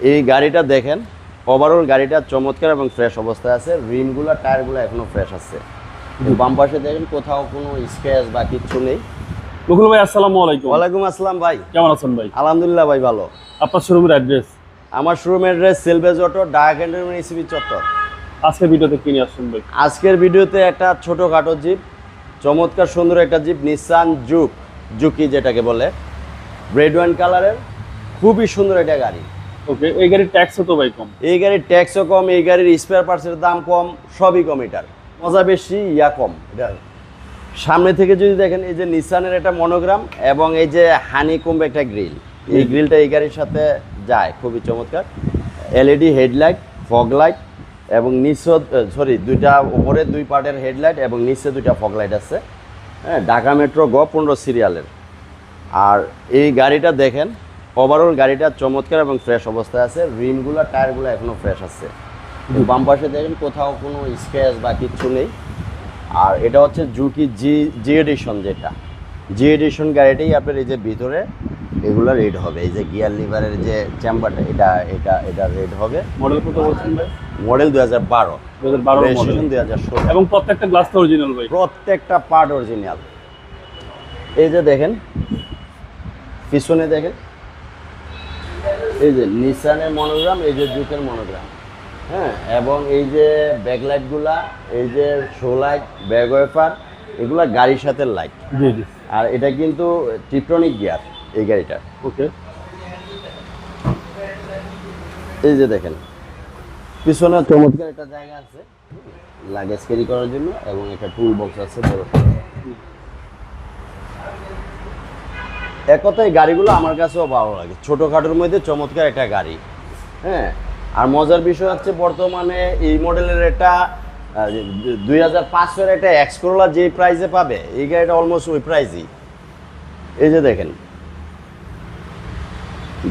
এই গাড়িটা দেখেন ওভারঅল গাড়িটা চমৎকার এবং ফ্রেশ অবস্থায় আছে। রিমগুলো টায়ারগুলো এখনও ফ্রেশ আছে। বাম পাশে দেখেন কোথাও কোনো স্ক্র্যাচ বা কিচ্ছু নেই। মুকুল ভাই আসসালামু আলাইকুম। ওয়ালাইকুম আসসালাম ভাই। কেমন আছেন ভাই? আলহামদুলিল্লাহ ভাই ভালো। আপনার শোরুমের অ্যাড্রেস আমার শোরুমের অ্যাড্রেস সেলভেজ অটো ডায়াক এন্টারমেন্ট ইসিবি চত্বর। আজকে ভিডিওতে কিনে আসছেন ভাই? আজকের ভিডিওতে একটা ছোটোখাটো জিপ চমৎকার সুন্দর একটা জিপ নিসান জুক জুকি যেটাকে বলে। রেড ওয়াইন কালারের খুবই সুন্দর একটা গাড়ি। ওকে এই গাড়ির ট্যাক্সও তো ভাই কম। এই গাড়ির ট্যাক্সও কম এই গাড়ির স্পেয়ার পার্টসের দাম কম সবই কম এটার। মজা বেশি ইয়া কম এটা। সামনে থেকে যদি দেখেন এই যে নিসানের একটা মনোগ্রাম এবং এই যে হানি কুম্ভ একটা গ্রিল এই গ্রিলটা এই গাড়ির সাথে যায় খুবই চমৎকার। এলইডি হেডলাইট ফগ লাইট এবং নিচে সরি দুইটা উপরে দুই পার্টের হেডলাইট এবং নিচে দুইটা ফগ লাইট আছে। হ্যাঁ ঢাকা মেট্রো গ পনেরো সিরিয়ালের আর এই গাড়িটা দেখেন ওভারঅল গাড়িটা চমৎকার এবং ফ্রেশ অবস্থায় আছে। রিমগুলো টায়ারগুলো এখনও ফ্রেশ আছে। বাম পাশে দেখেন কোথাও কোনো স্ক্র্যাচ বা কিচ্ছু নেই। আর এটা হচ্ছে জুকি জি জি এডিশন যেটা। জি এডিশন গাড়িটাই আপনার এই যে ভিতরে এগুলো রেড হবে। এই যে গিয়ার লিভারের যে চেম্বারটা এটা এটা এটা রেড হবে। মডেল কত বলছেন ভাই? মডেল দু হাজার বারো হাজার বারো হাজার ষোলো। এবং প্রত্যেকটা গ্লাস তো অরিজিনাল ভাই? প্রত্যেকটা পার্ট অরিজিনাল এই যে দেখেন পিছনে দেখেন এই যে নিসানের মনোগ্রাম এই যে জুকের মনোগ্রাম হ্যাঁ? এবং এই যে ব্যাকলাইটগুলা এই যে শো লাইট ব্যাক ওয়েফার এগুলা গাড়ির সাথে লাইট জি জি। আর এটা কিন্তু টিপটনিক গিয়ার এই গাড়িটা ওকে। এই যে দেখেন পিছনে চমৎকার একটা জায়গা আছে লাগেজ ক্যারি করার জন্য এবং একটা টুল বক্স আছে বড়। এক কথায় গাড়িগুলো আমার কাছেও ভালো লাগে। ছোটোখাটোর মধ্যে চমৎকার একটা গাড়ি। হ্যাঁ? আর মজার বিষয় হচ্ছে বর্তমানে এই মডেলের একটা দুই হাজার পাঁচশোর একটা এক্স করোলা যে প্রাইসে পাবে এই গাড়িটা অলমোস্ট ওই প্রাইসই এই যে দেখেন।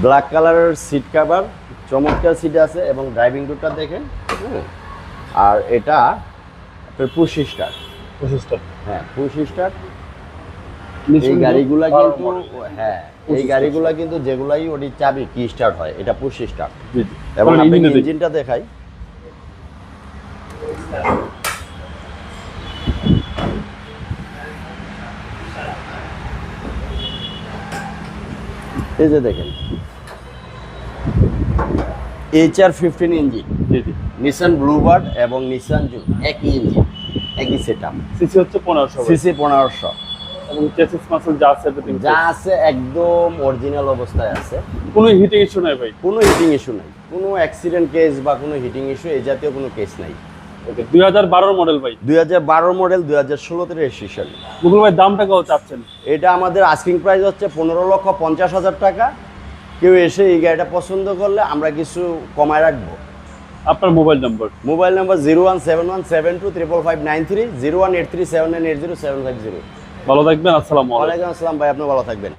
ব্ল্যাক কালারের সিট কাভার চমৎকার সিট আছে এবং ড্রাইভিং ডোরটা দেখেন হ্যাঁ? আর এটা পুশ স্টার পঁচিশটা হ্যাঁ পুশ স্টার এই গাড়িগুলা কিন্তু হ্যাঁ এই গাড়িগুলা কিন্তু যেগুলাই ওটি চাবি কি স্টার্ট হয় এটা পুশ স্টার্ট জি জি। এবং ইঞ্জিনটা দেখাই। এই যে দেখেন। H R fifteen engine G G. Nissan Bluebird এবং নিসান জুক একই ইঞ্জিন একই সেট আপ সিসি হচ্ছে পনেরোশো। সিসি পনেরোশো। এবং চেসিস মাসেল যা আছে এভরিথিং যা আছে একদম অরিজিনাল অবস্থায় আছে। কোনো হিটিং ইস্যু নাই ভাই। কোনো হিটিং ইস্যু নাই। কোনো অ্যাক্সিডেন্ট কেস বা কোনো হিটিং ইস্যু এই জাতীয় কোনো কেস নাই। ওকে দুই হাজার বারোর মডেল ভাই। দুই হাজার বারো মডেল দুই হাজার ষোলোতে রেজিস্ট্রেশন মুকুল ভাই দামটা কত চাচ্ছেন? এটা আমাদের আস্কিং প্রাইস হচ্ছে পনেরো লক্ষ পঞ্চাশ হাজার টাকা। কেউ এসে এই গাড়িটা পছন্দ করলে আমরা কিছু কমায় রাখব। আপনার mobile number mobile number zero one seven one seven two triple five nine three zero one eight three seven nine eight zero seven five zero ভালো থাকবেন আসসালামু আলাইকুম। আসসালাম ভাই আপনি ভালো থাকবেন।